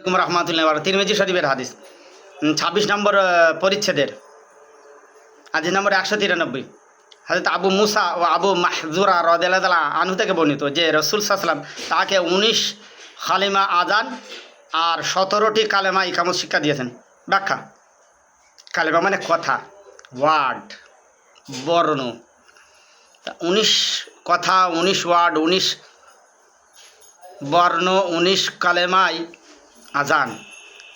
আলাইকুম রহমতুল্লাহ তিরমিজি শরীফের হাদিস। ছাব্বিশ নম্বর পরিচ্ছেদের। হাদিস নম্বর একশো তিরানব্বই। হাজরত আবু মুসা ও আবু মাহজুরা রদাল্লাহ আনহু থেকে বর্ণিত যে রসুল সাল্লাম তাকে উনিশ খালিমা আজান আর সতেরোটি কালেমা ইকামত শিক্ষা দিয়েছেন। ব্যাখ্যা। কালেমা মানে কথা, ওয়ার্ড, বর্ণ। উনিশ কথা, উনিশ ওয়ার্ড, উনিশ বর্ণ, উনিশ কালেমাই আজান।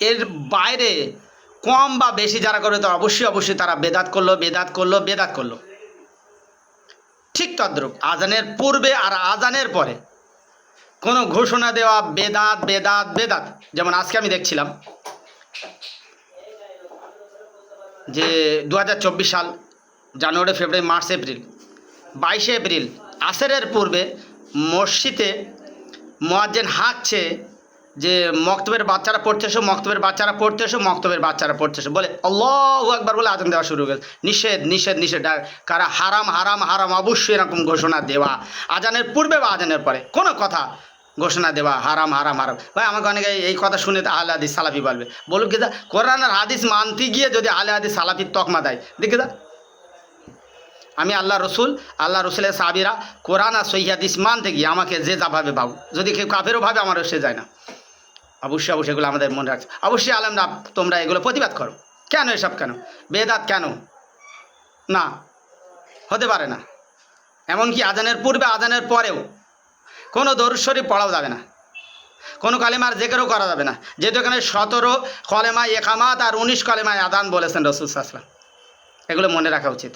এর বাইরে কম বা বেশি যারা করে তো অবশ্যই অবশ্যই তারা বেদাত করল বেদাত করল বেদাত করল। ঠিক তদ্রুপ, আজানের পূর্বে আর আজানের পরে কোনো ঘোষণা দেওয়া বেদাত বেদাত বেদাত, যেমন আজকে আমি দেখছিলাম যে দু হাজার চব্বিশ সাল জানুয়ারি, ফেব্রুয়ারি, মার্চ, এপ্রিল, বাইশে এপ্রিল, আসরের পূর্বে মসজিদে মোয়াজ্জেন হাঁকছে যে মক্তবের বাচ্চারা পড়তে এসো, মক্তবের বাচ্চারা পড়তে এসো, মক্তবের বাচ্চারা পড়তে এসো। বলে আল্লাহ একবার বলে আজান দেওয়া শুরু হয়ে নিষেধ নিষেধ নিষেধ। কারা হারাম হারাম হারাম, অবশ্যই এরকম ঘোষণা দেওয়া। আজানের পূর্বে বা আজানের পরে কোনো কথা ঘোষণা দেওয়া, হারাম হারাম হারাম। ভাই, আমাকে অনেকে এই কথা শুনে আহলে হাদিস সালাফি বলবে। বলুক কি দা, কোরআন আর হাদিস মানতে গিয়ে যদি আহলে হাদিস সালাফির তকমা দেয়, দেখে দা। আমি আল্লাহ রসুল আল্লাহ রসুলের সাবিরা কোরআন আর সহি হাদিস মানতে গিয়ে আমাকে যে যাভাবে ভাবু যদি কেউ কাফেরও ভাবে, আমারও সে যায় না। অবশ্যই অবশ্যই, এগুলো আমাদের মনে রাখছে অবশ্যই আলমরা, তোমরা এগুলো প্রতিবাদ করো। কেন এসব কেন? বেদাত কেন? না, হতে পারে না। এমনকি আজানের পূর্বে, আজানের পরেও কোনো দরুশ্বরী পড়াও যাবে না। কোনো কালেমার জেকেরও করা যাবে না। যেহেতু এখানে সতেরো কলেমায় একামাত আর উনিশ কলেমায় আদান বলেছেন রসুল সাসলাম এগুলো মনে রাখা উচিত।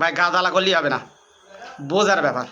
ভাই, গাদালা করলেই হবে না। বোঝার ব্যাপার।